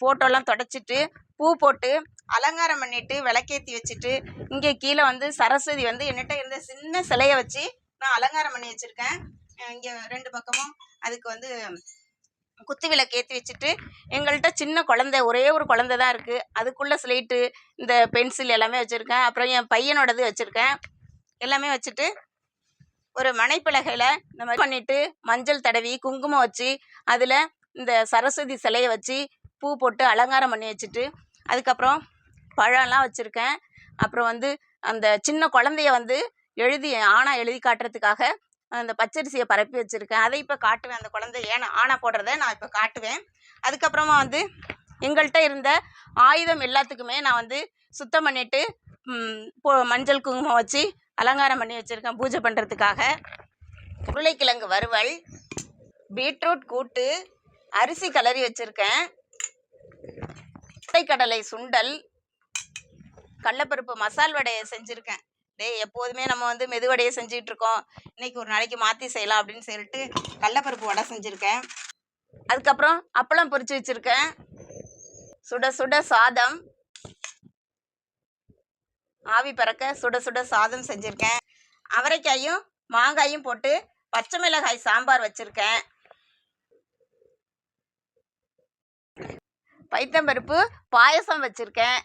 ஃபோட்டோலாம் தொடச்சிட்டு பூ போட்டு அலங்காரம் பண்ணிட்டு விளக்கேற்றி வச்சுட்டு இங்கே கீழே வந்து சரஸ்வதி வந்து என்கிட்ட இருந்த சின்ன சிலையை வச்சு நான் அலங்காரம் பண்ணி வச்சுருக்கேன். இங்கே ரெண்டு பக்கமும் அதுக்கு வந்து குத்து விளக்கு ஏற்றி வச்சுட்டு எங்கள்கிட்ட சின்ன குழந்தை ஒரே ஒரு குழந்தை தான் இருக்குது அதுக்குள்ளே ஸ்லேட்டு இந்த பென்சில் எல்லாமே வச்சுருக்கேன். அப்புறம் என் பையனோடது வச்சுருக்கேன். எல்லாமே வச்சுட்டு ஒரு மனைப்பலகையில் இந்த மாதிரி பண்ணிவிட்டு மஞ்சள் தடவி குங்குமம் வச்சு அதில் இந்த சரஸ்வதி சிலையை வச்சு பூ போட்டு அலங்காரம் பண்ணி வச்சுட்டு அதுக்கப்புறம் பழம்லாம் வச்சுருக்கேன். அப்புறம் வந்து அந்த சின்ன குழந்தைய வந்து எழுதி ஆணா எழுதி காட்டுறதுக்காக அந்த பச்சரிசியை பரப்பி வச்சுருக்கேன். அதை இப்போ காட்டுவேன் அந்த குழந்தை ஏன்னா ஆணை போடுறத நான் இப்போ காட்டுவேன். அதுக்கப்புறமா வந்து எங்கள்கிட்ட இருந்த ஆயுதம் எல்லாத்துக்குமே நான் வந்து சுத்தம் பண்ணிட்டு போ மஞ்சள் குங்குமம் வச்சு அலங்காரம் பண்ணி வச்சுருக்கேன் பூஜை பண்ணுறதுக்காக உருளைக்கிழங்கு வறுவல் பீட்ரூட் கூட்டு அரிசி கலரி வச்சுருக்கேன். கடலை சுண்டல் கடலப்பருப்பு மசால் வடையை செஞ்சுருக்கேன். டேய் எப்போதுமே நம்ம வந்து மெதுவடையை செஞ்சுட்டு இருக்கோம். இன்னைக்கு ஒரு நாளைக்கு மாற்றி செய்யலாம் அப்படின்னு சொல்லிட்டு கடலப்பருப்பு வடை செஞ்சுருக்கேன். அதுக்கப்புறம் அப்பளம் பொரிச்சு வச்சுருக்கேன். சுட சுட சாதம். ஆவி பறக்க சுட சுட சாதம் செஞ்சுருக்கேன். அவரைக்காயும் மாங்காயும் போட்டு பச்சை மிளகாய் சாம்பார் வச்சுருக்கேன். பைத்தம்பருப்பு பாயசம் வச்சுருக்கேன்.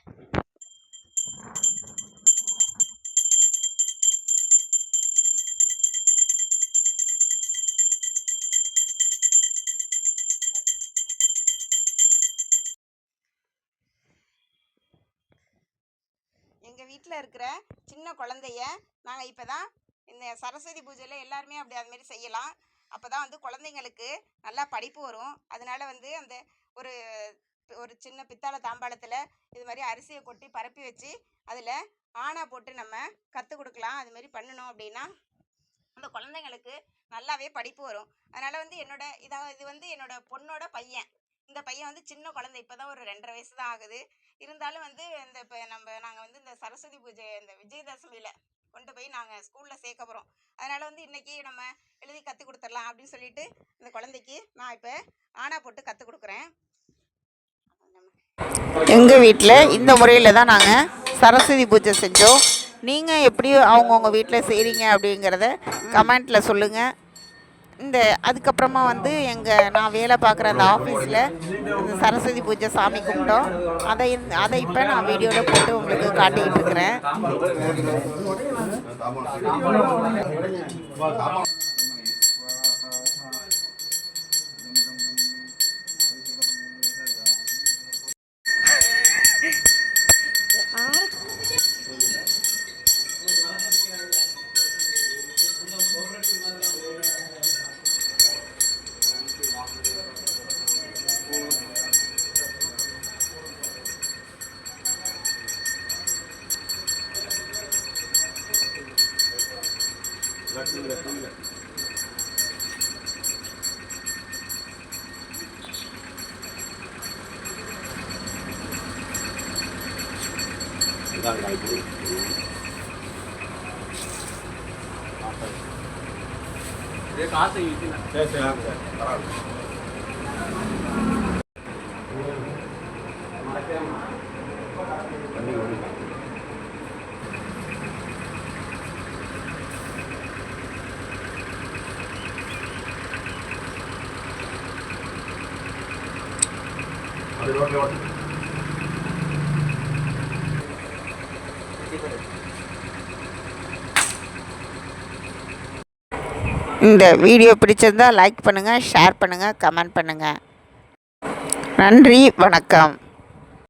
எங்கள் வீட்டில் இருக்கிற சின்ன குழந்தைய நாங்கள் இப்போ தான் இந்த சரஸ்வதி பூஜையில் எல்லாருமே அப்படி அதுமாரி செய்யலாம். அப்போ தான் வந்து குழந்தைங்களுக்கு நல்லா படிப்பு வரும். அதனால வந்து அந்த ஒரு ஒரு சின்ன பித்தளை தாம்பாளத்தில் இது மாதிரி அரிசியை கொட்டி பரப்பி வச்சு அதில் ஆணா போட்டு நம்ம கற்றுக் கொடுக்கலாம். அது மாதிரி பண்ணணும் அப்படின்னா அந்த குழந்தைங்களுக்கு நல்லாவே படிப்பு வரும். அதனால் வந்து என்னோட இதாக இது வந்து என்னோட பொண்ணோட பையன். இந்த பையன் வந்து சின்ன குழந்தை. இப்போ தான் ஒரு ரெண்டரை வயசு தான் ஆகுது. இருந்தாலும் வந்து இந்த இப்போ நம்ம நாங்கள் வந்து இந்த சரஸ்வதி பூஜை இந்த விஜயதசமியில் கொண்டு போய் நாங்கள் ஸ்கூலில் சேர்க்க போகிறோம் அதனால் வந்து இன்றைக்கி நம்ம எழுதி கற்றுக் கொடுத்துடலாம் அப்படின்னு சொல்லிட்டு இந்த குழந்தைக்கு நான் இப்போ ஆனா போட்டு கற்றுக் கொடுக்குறேன். எங்கள் வீட்டில் இந்த முறையில் தான் நாங்கள் சரஸ்வதி பூஜை செஞ்சோம். நீங்கள் எப்படி அவங்கவுங்க வீட்டில் செய்கிறீங்க அப்படிங்கிறத கமெண்ட்டில் சொல்லுங்கள் இந்த அதுக்கப்புறமா வந்து எங்கள் நான் வேலை பார்க்குற அந்த ஆஃபீஸில் அந்த சரஸ்வதி பூஜை சாமி கும்பிட்டோம். அதை அதை இப்போ நான் வீடியோவில் போட்டு உங்களுக்கு காட்டிக்கிட்டு இருக்கிறேன். घट में घट में घट गाड़ी गाड़ी ये कहाँ से हुई थी ना? जैसे यहाँ இந்த வீடியோ பிடிச்சிருந்தா லைக் பண்ணுங்கள் ஷேர் பண்ணுங்கள் கமெண்ட் பண்ணுங்கள் நன்றி வணக்கம்.